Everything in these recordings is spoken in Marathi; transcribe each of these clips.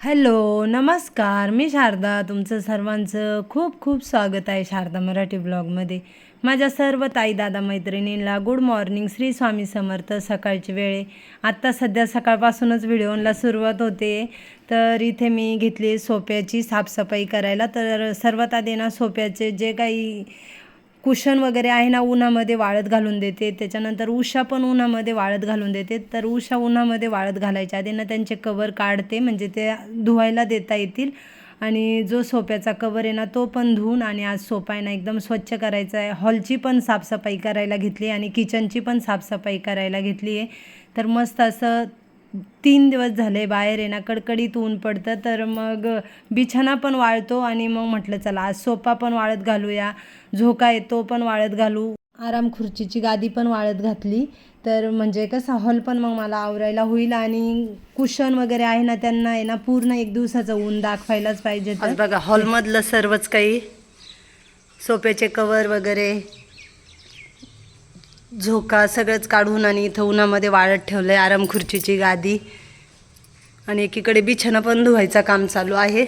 हॅलो नमस्कार. मी शारदा तुमचं सर्वांचं खूप खूप स्वागत आहे शारदा मराठी ब्लॉगमध्ये. माझ्या सर्व ताई दादा मैत्रिणींना गुड मॉर्निंग श्री स्वामी समर्थ सकाळची वेळ आत्ता सध्या सकाळपासूनच व्हिडिओला सुरुवात होते. तर इथे मी घेतली सोप्याची साफसफाई करायला. तर सर्वात आधी ना सोप्याचे जे काही कुशन वगैरे आहे ना उन्हामध्ये वाळत घालून देते. त्याच्यानंतर उषा पण उन्हामध्ये वाळत घालून देते. तर उषा उन्हामध्ये वाळत घालायच्या आधी ना त्यांचे कवर काढते म्हणजे ते धुवायला देता येतील. आणि जो सोप्याचा कवर आहे ना तो पण धुवून आणि आज सोपा आहे ना एकदम स्वच्छ करायचा आहे. हॉलची पण साफसफाई करायला घेतली आणि किचनची पण साफसफाई करायला घेतली आहे. तर मस्त असं तीन दिवस झाले बाहेर आहे ना कडकडीत ऊन पडतं. तर मग बिछाना पण वाळतो आणि मग म्हटलं चला आज सोफा पण वाळत घालूया. झोका आहे तो पण वाळत घालू. आराम खुर्चीची गादी पण वाळत घातली. तर म्हणजे कसं हॉल पण मग मला आवरायला होईल आणि कुशन वगैरे आहे ना त्यांना आहे ना पूर्ण एक दिवसाचं ऊन दाखवायलाच पाहिजे आज बघा हॉलमधलं सर्वच काही. सोप्याचे कवर वगैरे झोका सगळंच काढून आणि इथं उन्हामध्ये वाळत ठेवलं आहे आराम खुर्चीची गादी. आणि एकीकडे बिछाना पण धुवायचं काम चालू आहे.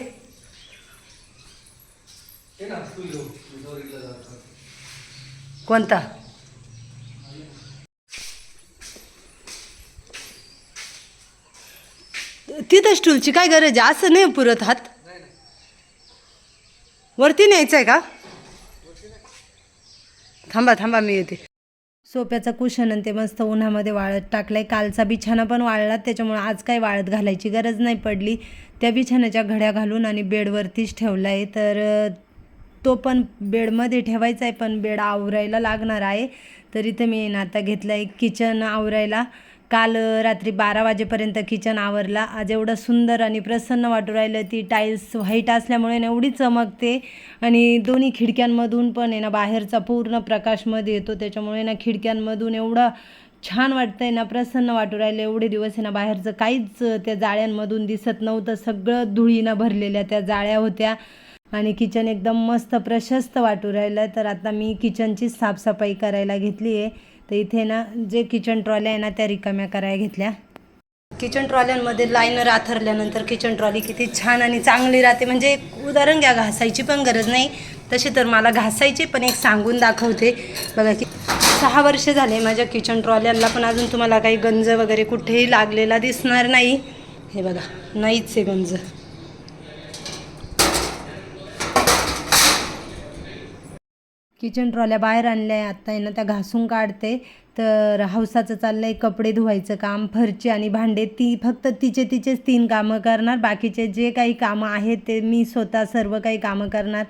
कोणता? तिथं स्टूलची काय गरज आहे? असं नाही पुरत हात? वरती न्यायचं आहे का? थांबा थांबा मी येते. सोप्याचा कुशन आणि ते मस्त उन्हामध्ये वाळत टाकलाय. कालचा बिछाना पण वाळला त्याच्यामुळे आज काही वाळत घालायची गरज नाही पडली. त्या बिछाण्याच्या घड्या घालून आणि बेडवरतीच ठेवला आहे तर तो पण बेडमध्ये ठेवायचा आहे पण बेड आवरायला लागणार आहे. तर इथे मी ना आता घेतलं आहे किचन आवरायला. काल रात्री बारा वाजेपर्यंत किचन आवरला. आज एवढं सुंदर आणि प्रसन्न वाटू राहिलं ती टाईल्स व्हाईट असल्यामुळे ना एवढी चमकते. आणि दोन्ही खिडक्यांमधून पण आहे ना बाहेरचा पूर्ण प्रकाशमध्ये येतो. त्याच्यामुळे ना खिडक्यांमधून एवढं छान वाटतंय ना प्रसन्न वाटू राहिलं एवढे दिवस आहे ना बाहेरचं काहीच त्या जाळ्यांमधून दिसत नव्हतं. सगळं धुळीनं भरलेल्या त्या जाळ्या होत्या. आणि किचन एकदम मस्त प्रशस्त वाटू राहिलं. तर आता मी किचनची साफसफाई करायला घेतली आहे तर इथे ना जे किचन ट्रॉल्या आहे ना त्या रिकाम्या करायला घेतल्या. किचन ट्रॉल्यांमध्ये लाईनर आथरल्यानंतर किचन ट्रॉली किती छान आणि चांगली राहते. म्हणजे एक उदाहरण घ्या घासायची पण गरज नाही. तशी तर मला घासायची पण एक सांगून दाखवते. बघा की सहा वर्ष झाले माझ्या किचन ट्रॉल्यांना पण अजून तुम्हाला काही गंज वगैरे कुठेही लागलेला दिसणार नाही. हे बघा नाहीच आहे गंज. किचन ट्रॉल्या बाहेर आणल्या. आहे आत्ता आहे ना त्या घासून काढते. तर हौसाचं चाललं आहे कपडे धुवायचं काम फरची आणि भांडे. ती फक्त तिचे तिचेच तीन कामं करणार. बाकीचे जे काही कामं आहेत ते मी स्वतः सर्व काही कामं करणार.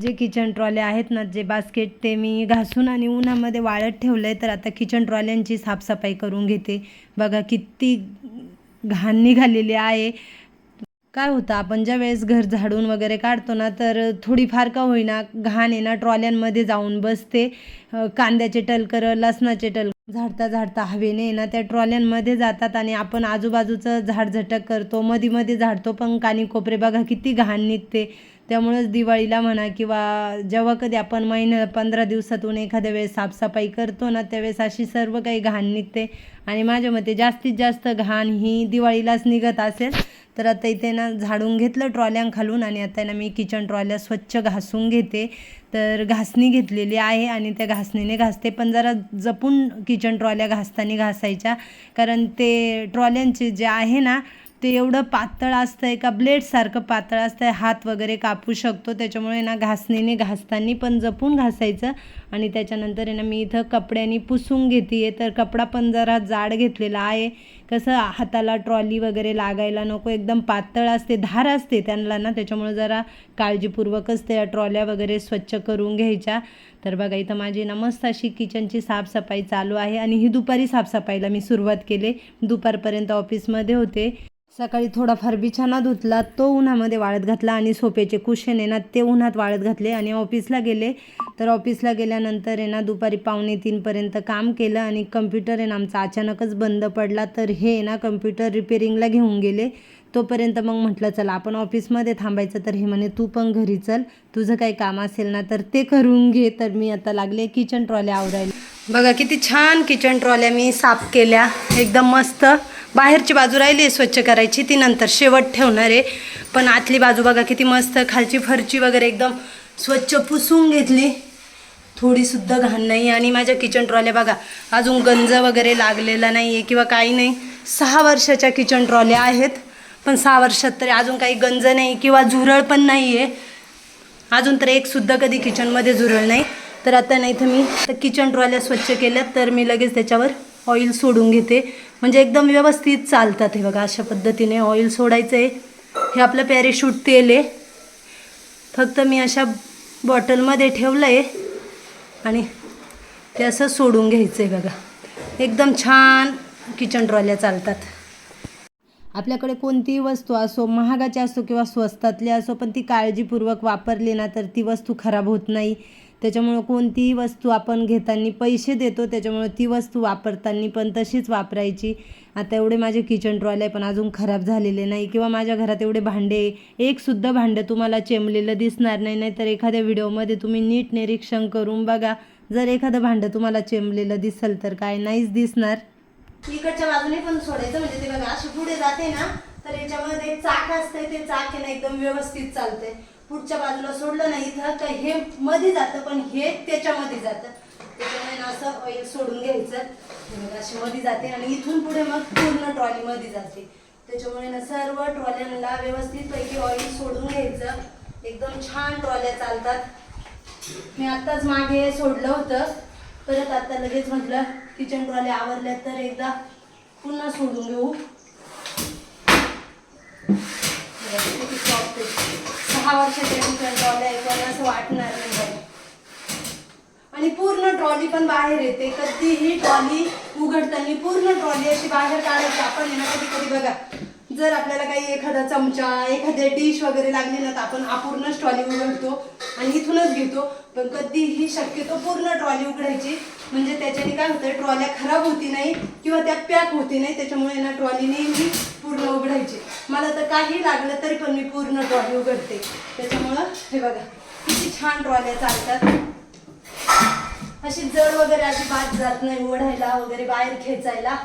जे किचन ट्रॉले आहेत ना जे बास्केट ते मी घासून आणि उन्हामध्ये वाळत ठेवलं आहे तर आता किचन ट्रॉल्यांची साफसफाई करून घेते. बघा किती घाण निघालेली आहे. काय होतं? आपण ज्या वेळेस घर झाडून वगैरे काढतो ना तर थोडीफार का होईना घाण आहे ना ट्रॉल्यांमध्ये जाऊन बसते. कांद्याचे टलकर लसणाचे टल झाडता झाडता हवेने ना त्या ट्रॉल्यांमध्ये जातात आणि आपण आजूबाजूचं झाडझटक करतो मध्ये मध्ये झाडतो पण कानी कोपरे. बघा किती घाण निघते. त्यामुळंच दिवाळीला म्हणा किंवा जेव्हा कधी आपण महिन्या पंधरा दिवसातून एखाद्या वेळेस साफसफाई करतो ना त्यावेळेस अशी सर्व काही घाण निघते. आणि माझ्या मते जास्तीत जास्त घाण ही दिवाळीलाच निघत असेल. तर आता इथे ना झाडून घेतलं ट्रॉल्यां खालून आणि आता ना मी किचन ट्रॉल्या स्वच्छ घासून घेते. तर घासणी घेतलेली आहे आणि त्या घासणीने घासते. पण जरा जपून किचन ट्रॉल्या घासताना घासायच्या. कारण ते ट्रॉल्यांचे जे आहे ना ते एवढं पातळ असतं आहे का ब्लेडसारखं पातळ असतं आहे हात वगैरे कापू शकतो. त्याच्यामुळे ना घासणीने घासताना पण जपून घासायचं. आणि त्याच्यानंतर आहे ना मी इथं कपड्याने पुसून घेते आहे तर कपडा पण जरा जाड घेतलेला आहे. कसं हाताला ट्रॉली वगैरे लागायला नको. एकदम पातळ असते धार असते त्यांना ना. त्याच्यामुळे जरा काळजीपूर्वकच त्या ट्रॉल्या वगैरे स्वच्छ करून घ्यायच्या. तर बघा इथं माझी ना मस्त अशी किचनची साफसफाई चालू आहे. आणि ही दुपारी साफसफाईला मी सुरुवात केली. दुपारपर्यंत ऑफिसमध्ये होते. सकाळी थोडाफार बिछाना धुतला तो उन्हामध्ये वाळत घातला आणि सोप्याचे कुशन आहे ना ते उन्हात वाळत घातले आणि ऑफिसला गेले. तर ऑफिसला गेल्यानंतर आहे ना दुपारी पावणे तीनपर्यंत काम केलं आणि कम्प्युटर आहे ना आमचा अचानकच बंद पडला. तर हे ना कम्प्युटर रिपेरिंगला घेऊन गेले. तोपर्यंत मग म्हटलं चला आपण ऑफिसमध्ये थांबायचं. तर हे म्हणे तू पण घरी चल तुझं काही काम असेल ना तर ते करून घे. तर मी आता लागले किचन ट्रॉल्या आवरायला. बघा किती छान किचन ट्रॉल्या मी साफ केल्या. एकदम मस्त. बाहेरची बाजू राहिली आहे स्वच्छ करायची ती नंतर शेवट ठेवणार आहे. पण आतली बाजू बघा किती मस्त खालची फरची वगैरे एकदम स्वच्छ पुसून घेतली. थोडीसुद्धा घाण नाही. आणि माझ्या किचन ट्रॉल्या बघा अजून गंज वगैरे लागलेला नाही आहे किंवा काही नाही. सहा वर्षाच्या किचन ट्रॉल्या आहेत. पण सहा वर्षात तरी अजून काही गंज नाही किंवा झुरळ पण नाही आहे अजून तर एकसुद्धा कधी किचनमध्ये झुरळ नाही. तर आता नाही तर मी तर किचन ट्रॉल्या स्वच्छ केल्या तर मी लगेच त्याच्यावर ऑइल सोडून घेते. म्हणजे एकदम व्यवस्थित चालतात हे बघा अशा पद्धतीने ऑइल सोडायचं आहे हे आपलं पॅरेशूट तेल आहे. फक्त मी अशा बॉटलमध्ये ठेवलं आहे आणि ते असं सोडून घ्यायचं आहे बघा. एकदम छान किचन ट्रॉल्या चालतात. आपल्याकडे कोणतीही वस्तू असो महागाची असो किंवा स्वस्तातली असो पण ती काळजीपूर्वक वापरली ना तर ती वस्तू खराब होत नाही. त्याच्यामुळं कोणतीही वस्तू आपण घेताना पैसे देतो त्याच्यामुळं ती वस्तू वापरताना पण तशीच वापरायची. आता एवढे माझे किचन ट्रॉल आहे पण अजून खराब झालेले नाही. किंवा माझ्या घरात एवढे भांडे एकसुद्धा भांडं तुम्हाला चेमलेलं दिसणार नाही. नाहीतर एखाद्या व्हिडिओमध्ये तुम्ही नीट निरीक्षण करून बघा. जर एखादं भांडं तुम्हाला चेमलेलं दिसेल तर काय नाहीच दिसणार. इकडच्या बाजूने पण सोडायचं म्हणजे ते बघा अशी पुढे जाते ना तर याच्यामध्ये चाक असते ते चाक आहे ना एकदम व्यवस्थित चालते पुढच्या बाजूला सोडलं ना इथं तर हे मध्ये जातं पण हे त्याच्यामध्ये जातं. त्याच्यामुळे ना असं ऑइल सोडून घ्यायचं. अशी मध्ये जाते आणि इथून पुढे मग पूर्ण ट्रॉलीमध्ये जाते. त्याच्यामुळे ना सर्व ट्रॉल्यांना व्यवस्थितपैकी ऑइल सोडून घ्यायचं. एकदम छान ट्रॉल्या चालतात. मी आत्ताच मागे सोडलं होतं. परत आता लगेच म्हटलं किचन ट्रॉल्या आवरल्या तर एकदा पुन्हा सोडून घेऊ. दहा वर्षाच्या ठिकाणी ट्रॉल्या आहे पण असं वाटणार नाही. आणि पूर्ण ट्रॉली पण बाहेर येते. कधीही ट्रॉली उघडताना पूर्ण ट्रॉली अशी बाहेर काढायची. आपण आहे ना कधी कधी बघा जर आपल्याला काही एखादा चमचा एखाद्या डिश वगैरे लागली ना तर आपण अपूर्णच ट्रॉली उघडतो. आणि इथूनच घेतो. पण कधीही शक्यतो पूर्ण ट्रॉली उघडायची. म्हणजे त्याच्याने काय होतं ट्रॉल्या खराब होती नाही किंवा त्या पॅक होती नाही त्याच्यामुळे ना ट्रॉली नेहमी पूर्ण उघडायची. मला तर काही लागलं तरी पण मी पूर्ण ट्रॉली उघडते. त्याच्यामुळं हे बघा किती छान ट्रॉल्या चालतात. अशी जड वगैरे अशी अजिबात जात नाही ओढायला वगैरे बाहेर खेचायला.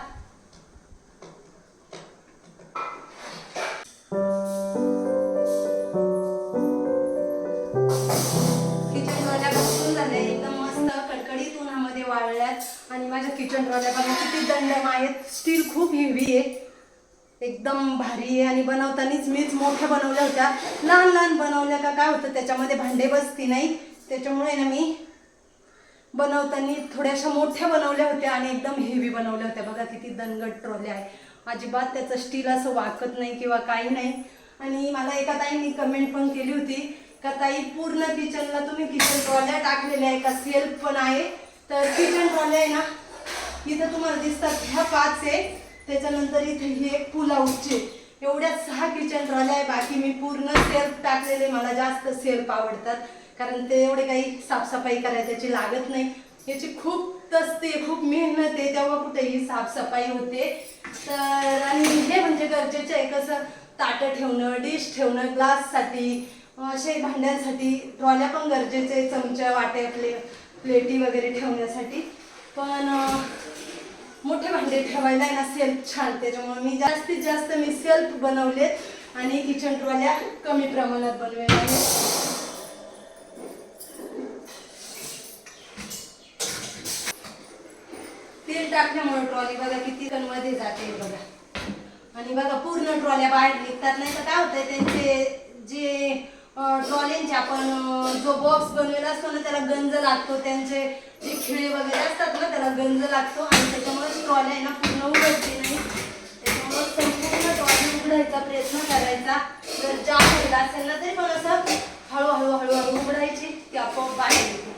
किचन ट्रॉल्या बघा किती दंडम आहेत स्टील खूप हेवी आहे. एकदम भारी आहे. आणि बनवतानीच मीच मोठ्या बनवल्या होत्या. लहान लहान बनवल्या का काय होतं त्याच्यामध्ये भांडे बसती नाही. त्याच्यामुळे ना मी बनवताना थोड्याशा मोठ्या बनवल्या होत्या आणि एकदम हेवी बनवल्या होत्या. बघा किती दणगट ट्रॉल्या आहे. अजिबात त्याचं स्टील असं वाकत नाही किंवा काही नाही. आणि मला एका ताईंनी कमेंट पण केली होती. का ताई पूर्ण किचनला तुम्ही किचन ट्रॉल्या टाकलेल्या आहे का? सेल्फ पण आहे. तर किचन ट्रॉल्या आहे ना इथं तुम्हाला दिसतात ह्या पाच आहे त्याच्यानंतर इथे हे एक आऊटचे एवढ्या सहा किचन ट्रॉल्या आहे. बाकी मी पूर्ण सेल्फ टाकलेले. मला जास्त सेल्फ आवडतात. कारण ते एवढे काही साफसफाई करायची लागत नाही. याची खूप तसते खूप मेहनत आहे. तेव्हा कुठेही साफसफाई होते. तर आणि हे म्हणजे गरजेचं आहे. कसं? ताटं ठेवणं डिश ठेवणं ग्लाससाठी असे भांड्यांसाठी. ट्रॉल्या पण गरजेचे चमच्या वाटे प्ले प्लेटी वगैरे ठेवण्यासाठी. पण मोठे भांडे ठेवायला आहे ना सेल्फ छान. त्याच्यामुळे मी जास्तीत जास्त मी सेल्फ बनवलेत आणि किचन ट्रॉल्या कमी प्रमाणात बनवलेल्या आहेत तेल टाकल्यामुळे ट्रॉली बघा किती मध्ये जाते बघा. आणि बघा पूर्ण ट्रॉल्या बाहेर निघतात. नाही तर काय होतंय त्यांचे जे ट्रॉलेंचे आपण जो बॉक्स बनवलेला असतो ना त्याला गंज लागतो. त्यांचे जे खिळे वगैरे असतात ना त्याला गंज लागतो. आणि त्याच्यामुळे ट्रॉल्या आहे ना पूर्ण उघडते नाही. त्याच्यामुळे संपूर्ण ट्रॉली उघडायचा प्रयत्न करायचा. जर जाम झालेला असेल ना तरी पण असं हळूहळू हळूहळू उघडायची. ती आपोआप बाहेर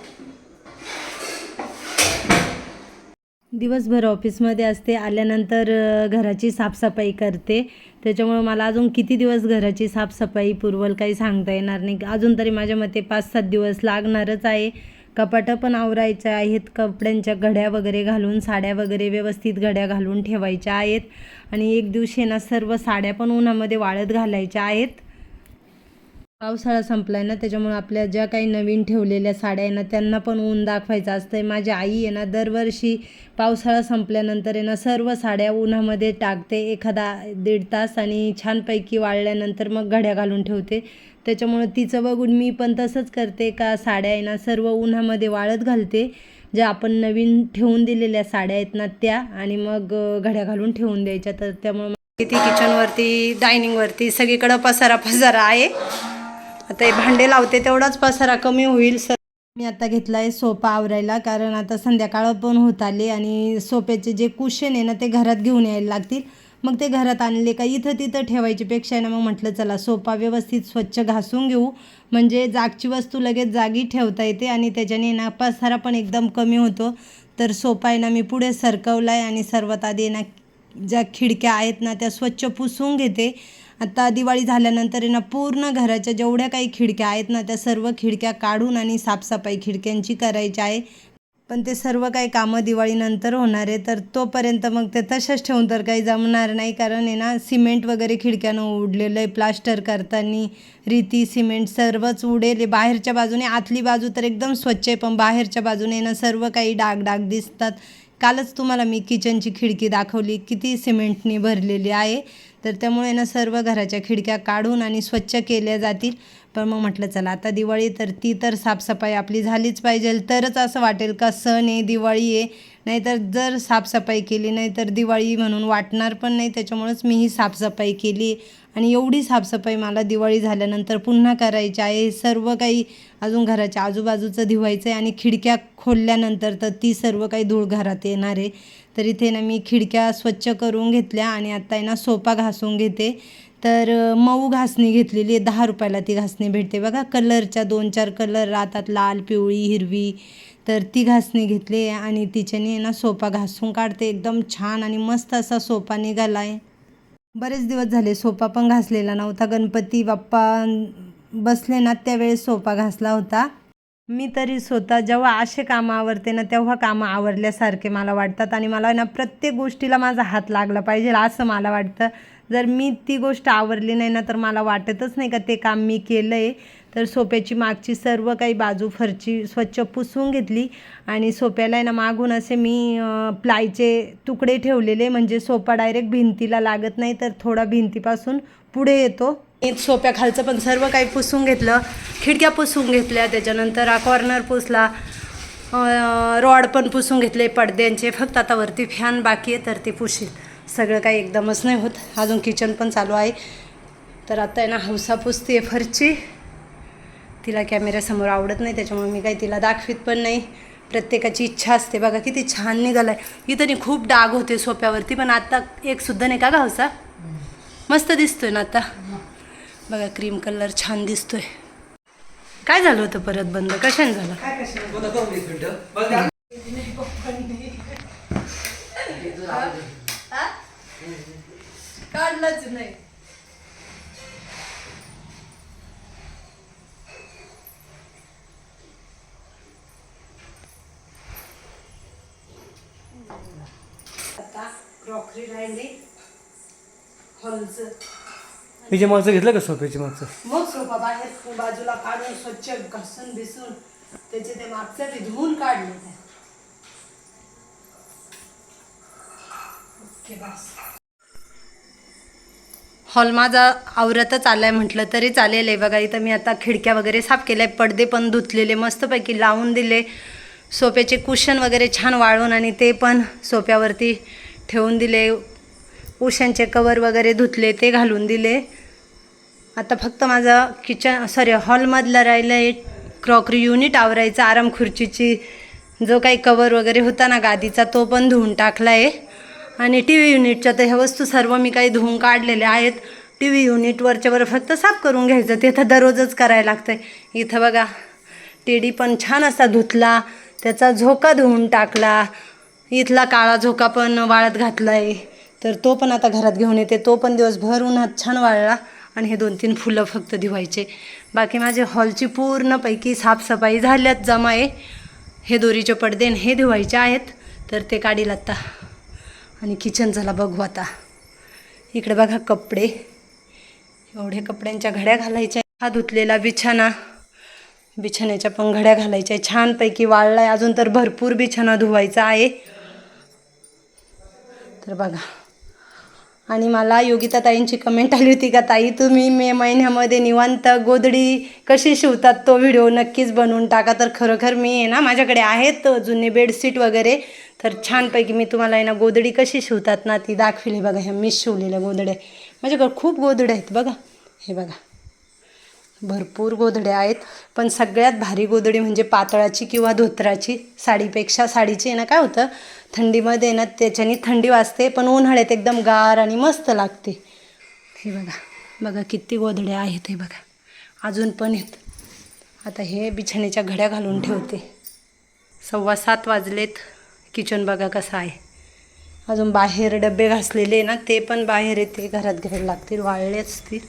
दिवसभर ऑफिसमध्ये असते आल्यानंतर घराची साफसफाई करते. त्याच्यामुळं मला अजून किती दिवस घराची साफसफाई पुरवल काही सांगता येणार नाही. अजून तरी माझ्या मते पाच सात दिवस लागणारच आहे. कपाटं पण आवरायच्या आहेत. कपड्यांच्या घड्या वगैरे घालून साड्या वगैरे व्यवस्थित घड्या घालून ठेवायच्या आहेत. आणि एक दिवशी ना सर्व साड्या पण उन्हामध्ये वाळत घालायच्या आहेत. पावसाळा संपलाय ना त्याच्यामुळे आपल्या ज्या काही नवीन ठेवलेल्या साड्या आहे ना त्यांना पण ऊन दाखवायचं असतंय. माझी आई आहे ना दरवर्षी पावसाळा संपल्यानंतर आहे ना सर्व साड्या उन्हामध्ये टाकते. एखादा दीड तास आणि छानपैकी वाळल्यानंतर मग घड्या घालून ठेवते. त्याच्यामुळं तिचं बघून मी पण तसंच करते का साड्या आहे ना सर्व उन्हामध्ये वाळत घालते. ज्या आपण नवीन ठेवून दिलेल्या साड्या आहेत ना त्या आणि मग घड्या घालून ठेवून द्यायच्या. तर त्यामुळे किती किचनवरती डायनिंगवरती सगळीकडं पसारा पसारा आहे. आता हे भांडे लावते तेवढाच पसारा कमी होईल सर. मी आता घेतला आहे सोफा आवरायला कारण आता संध्याकाळ पण होत आले आणि सोफ्याचे जे कुशन आहे ना ते घरात घेऊन यायला लागतील. मग ते घरात आणले का इथं तिथं ठेवायची पेक्षा आहे ना मग म्हटलं चला सोफा व्यवस्थित स्वच्छ घासून घेऊ. म्हणजे जागची वस्तू लगेच जागी ठेवता येते आणि त्याच्याने ना पसारा पण एकदम कमी होतो. तर सोफा आहे ना मी पुढे सरकवला आहे आणि सर्वात आधी ना ज्या खिडक्या आहेत ना त्या स्वच्छ पुसून घेते. आता दिवाळी झाल्यानंतर आहे ना पूर्ण घराच्या जेवढ्या काही खिडक्या आहेत ना त्या सर्व खिडक्या काढून आणि साफसफाई खिडक्यांची करायची आहे. पण ते सर्व काही कामं दिवाळीनंतर होणार आहे तर तोपर्यंत मग ते तशाच ठेवून तर काही जमणार नाही. कारण आहे ना सिमेंट वगैरे खिडक्यानं उडलेलं आहे प्लास्टर करताना रीती सिमेंट सर्वच उडेल. आहे. बाहेरच्या बाजूने आतली बाजू तर एकदम स्वच्छ आहे पण बाहेरच्या बाजूने ना सर्व काही डाग डाग दिसतात. कालच तुम्हाला मी किचनची खिडकी दाखवली किती सिमेंटने भरलेली आहे. तर त्यामुळे ना सर्व घराच्या खिडक्या काढून आणि स्वच्छ केल्या जातील. पण मग म्हटलं चला आता दिवाळी तर ती तर साफसफाई आपली झालीच पाहिजे. तरच असं वाटेल का सण आहे दिवाळी आहे? नाहीतर जर साफसफाई केली नाही तर दिवाळी म्हणून वाटणार पण नाही. त्याच्यामुळेच मी ही साफसफाई केली आणि एवढी साफसफाई मला दिवाळी झाल्यानंतर पुन्हा करायची आहे. सर्व काही अजून घराच्या आजूबाजूचं धुवायचं आहे आणि खिडक्या खोलल्यानंतर तर ती सर्व काही धूळ घरात येणार आहे. तर इथे ना मी खिडक्या स्वच्छ करून घेतल्या आणि आत्ता आहे ना सोपा घासून घेते. तर मऊ घासणी घेतलेली आहे. दहा रुपयाला ती घासणी भेटते. बघा कलरच्या दोन चार कलर राहतात लाल पिवळी हिरवी. तर ती घासणी घेतली आहे आणि तिच्याने ना सोपा घासून काढते. एकदम छान आणि मस्त असा सोपा निघाला आहे. बरेच दिवस झाले सोफा पण घासलेला नव्हता. गणपती बाप्पा बसले ना त्यावेळेस सोफा घासला होता. मी तरी स्वतः जेव्हा असे कामं आवरते ना तेव्हा कामं आवरल्यासारखे मला वाटतात आणि मला ना प्रत्येक गोष्टीला माझा हात लागला पाहिजे असं मला वाटतं. जर मी ती गोष्ट आवरली नाही ना तर मला वाटतच नाही का ते काम मी केलं आहे तर सोप्याची मागची सर्व काही बाजू फरची स्वच्छ पुसून घेतली आणि सोप्याला आहे ना मागून असे मी प्लायचे तुकडे ठेवलेले म्हणजे सोपा डायरेक्ट भिंतीला लागत नाही तर थोडा भिंतीपासून पुढे येतो. सोप्या खालचं पण सर्व काही पुसून घेतलं खिडक्या पुसून घेतल्या त्याच्यानंतर हा कॉर्नर पुसला रॉड पण पुसून घेतले पडद्यांचे फक्त आता वरती फॅन बाकी आहे तर ते पुशील. सगळं काही एकदमच नाही होत. अजून किचन पण चालू आहे. तर आता आहे ना हौसा पुसते फरची. तिला कॅमेऱ्यासमोर आवडत नाही त्याच्यामुळे मी काही तिला दाखवीत पण नाही. प्रत्येकाची इच्छा असते. बघा किती छान निघालाय. इथं नाही खूप डाग होते सोप्यावरती पण आता एक सुद्धा नाही का गा हौसा? मस्त दिसतोय ना आता. बघा क्रीम कलर छान दिसतोय. काय झालं होतं परत बंद? कशाने झालं? काढलंच नाही. आता क्रॉकरी राहिली हॉलचं हिच्या मागचं घेतलं का सोफ्याच्या मागचं मग सोफा बाहेर बाजूला काढून स्वच्छ घासून बिसून त्याचे ते मागचं ते धुवून काढले ते. ओके बस. हॉल माझा आवरतच आलाय म्हटलं तरी चालेल आहे. बघा इथं मी आता खिडक्या वगैरे साफ केल्या पडदे पण धुतलेले मस्तपैकी लावून दिले. सोफ्याचे कुशन वगैरे छान वाळून आणि ते पण सोफ्यावरती ठेवून दिले. उशांचे कवर वगैरे धुतले ते घालून दिले. आता फक्त माझं किचन सॉरी हॉलमधलं राहिलं आहे क्रॉकरी युनिट आवरायचं आराम खुर्चीची. जो काही कवर वगैरे होता ना गादीचा तो पण धुवून टाकला आहे आणि टी व्ही युनिटच्या तर ह्या वस्तू सर्व मी काही धुवून काढलेल्या आहेत. टी व्ही युनिटवरच्यावर फक्त साफ करून घ्यायचं ते तर दररोजच करायला लागतं आहे इथं बघा टेडी पण छान असा धुतला. त्याचा झोका धुवून टाकला. इथला काळा झोका पण वाळत घातला आहे तर तो पण आता घरात घेऊन येते. तो पण दिवसभर उन्हात छान वाळला आणि हे दोन तीन फुलं फक्त धुवायचे. बाकी माझे हॉलची पूर्णपैकी साफसफाई झाल्यात जमा आहे हे दोरीचे पडदे आणि हे धुवायचे आहेत. तर ते काढील आत्ता आणि किचन झाला बघू आता. इकडे बघा कपडे. एवढे कपड्यांच्या घड्या घालायच्या. हा धुतलेला बिछाना. बिछाण्याच्या पण घड्या घालायच्या आहे छानपैकी वाळला आहे अजून तर भरपूर बिछाना धुवायचा आहे. तर बघा. आणि मला योगिता ताईंची कमेंट आली होती का ताई तुम्ही मे महिन्यामध्ये निवांत गोधडी कशी शिवतात? तो व्हिडिओ नक्कीच बनवून टाका. तर खरोखर मी आहे ना माझ्याकडे आहेत जुने बेडशीट वगैरे. तर छानपैकी मी तुम्हाला आहे ना गोधडी कशी शिवतात ना ती दाखविली बघा. ह्या मी शिवलेल्या गोधड्या. माझ्याकडे खूप गोधड्या आहेत बघा. हे बघा. भरपूर गोधड्या आहेत. पण सगळ्यात भारी गोधडी म्हणजे पातळाची किंवा धोत्राची साडीपेक्षा साडीची आहे ना काय होतं? थंडीमध्ये ना त्याच्याने थंडी वाजते पण उन्हाळ्यात एकदम गार आणि मस्त लागते. हे बघा बघा किती गोधड्या आहेत हे बघा. अजून पण आहेत. आता हे बिछाण्याच्या घड्या घालून ठेवते. सव्वा सात वाजलेत. किचन बघा कसं आहे. अजून बाहेर डबे घासलेले आहे ना ते पण बाहेर येते. घरात घ्यायला लागतील वाळले असतील.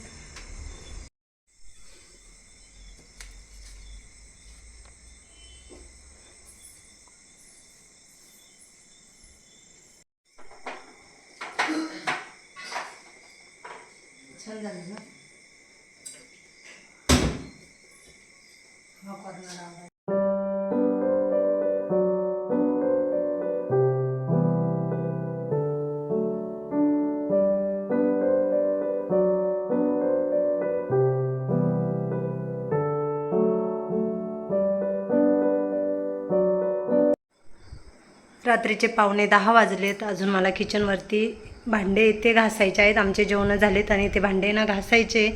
रात्रीचे पावणे दहा वाजलेत. अजून मला किचनवरती भांडे ते घासायचे आहेत. आमचे जेवणं झालेत आणि ते भांडे ना घासायचे.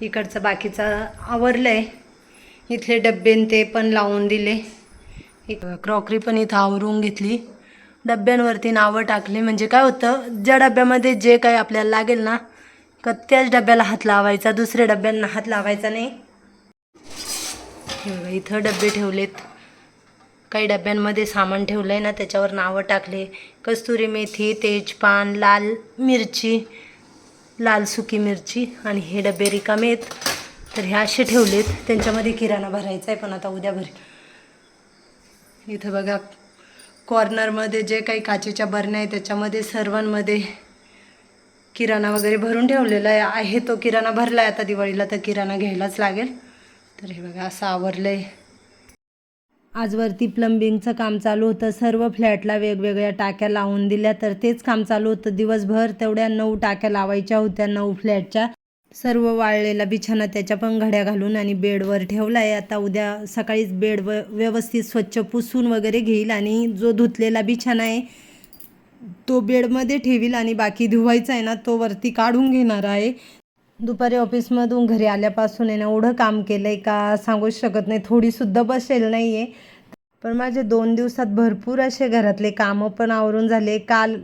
इकडचं बाकीचं आवरलं आहे इथले डब्बे ते पण लावून दिले. क्रॉकरी पण इथं आवरून घेतली. डब्यांवरती नावं टाकली. म्हणजे काय होतं ज्या डब्यामध्ये जे काही आपल्याला लागेल ना का त्याच डब्याला हात लावायचा. दुसऱ्या डब्यांना हात लावायचा नाही. इथं डबे ठेवलेत. काही डब्यांमध्ये सामान ठेवलं आहे ना त्याच्यावर नावं टाकले. कस्तुरी मेथी तेजपान लाल मिरची लाल सुकी मिरची आणि हे डबे रिकामे आहेत. तर हे असे ठेवलेत. त्यांच्यामध्ये किराणा भरायचा आहे पण आता उद्या भरी. इथं बघा कॉर्नरमध्ये जे काही काचेच्या बरण्या आहे त्याच्यामध्ये सर्वांमध्ये किराणा वगैरे भरून ठेवलेला आहे. आहे तो किराणा भरला आहे आता दिवाळीला तर किराणा घ्यायलाच लागेल. तर हे बघा असं आवरलं आहे आजवरती प्लंबिंगचं काम चालू होतं. सर्व फ्लॅटला वेगवेगळ्या टाक्या लावून दिल्या. तर तेच काम चालू होतं. दिवसभर तेवढ्या नऊ टाक्या लावायच्या होत्या. नऊ फ्लॅटच्या. सर्व वाळलेला बिछाना त्याच्या पण घड्या घालून आणि बेडवर ठेवला आहे आता उद्या सकाळीच बेड व व्यवस्थित स्वच्छ पुसून वगैरे घेईल आणि जो धुतलेला बिछाना आहे तो बेडमध्ये ठेवील आणि बाकी धुवायचा आहे ना तो वरती काढून घेणार आहे. दुपारी ऑफिसमधून घरी आल्यापासून आहे ना एवढं काम केलं आहे का सांगूच शकत नाही. थोडीसुद्धा बसेल नाही आहे पण माझे दोन दिवसात भरपूर असे घरातले कामं पण आवरून झाले. काल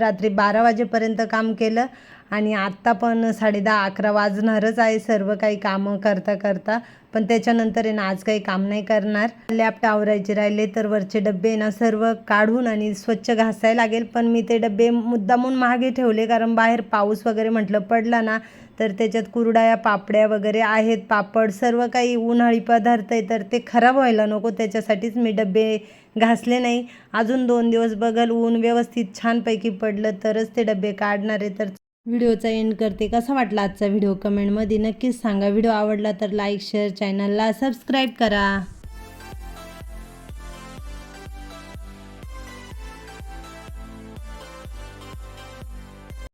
रात्री बारा वाजेपर्यंत काम केलं. आणि आत्ता पण साडे दहा अकरा वाजणारच आहे सर्व काही कामं करता करता. पण त्याच्यानंतर आहे ना आज काही काम नाही करणार. लॅपटॉप आवरायचे राहिले तर वरचे डबे आहे ना सर्व काढून आणि स्वच्छ घासायला लागेल. पण मी ते डबे मुद्दामून मागे ठेवले कारण बाहेर पाऊस वगैरे म्हटलं पडला ना तर त्याच्यात कुरडाया पापड्या वगैरे आहेत पापड सर्व काही उन्हाळी पदार्थ आहे तर ते खराब व्हायला नको. त्याच्यासाठीच मी डबे घासले नाही. अजून दोन दिवस बघल ऊन व्यवस्थित छानपैकी पडलं तरच ते डबे काढणार आहे. तर व्हिडिओचा एंड करते. कसा वाटला आजचा व्हिडिओ? कमेंटमध्ये नक्कीच सांगा. व्हिडिओ आवडला तर लाईक शेअर चॅनलला सबस्क्राईब करा.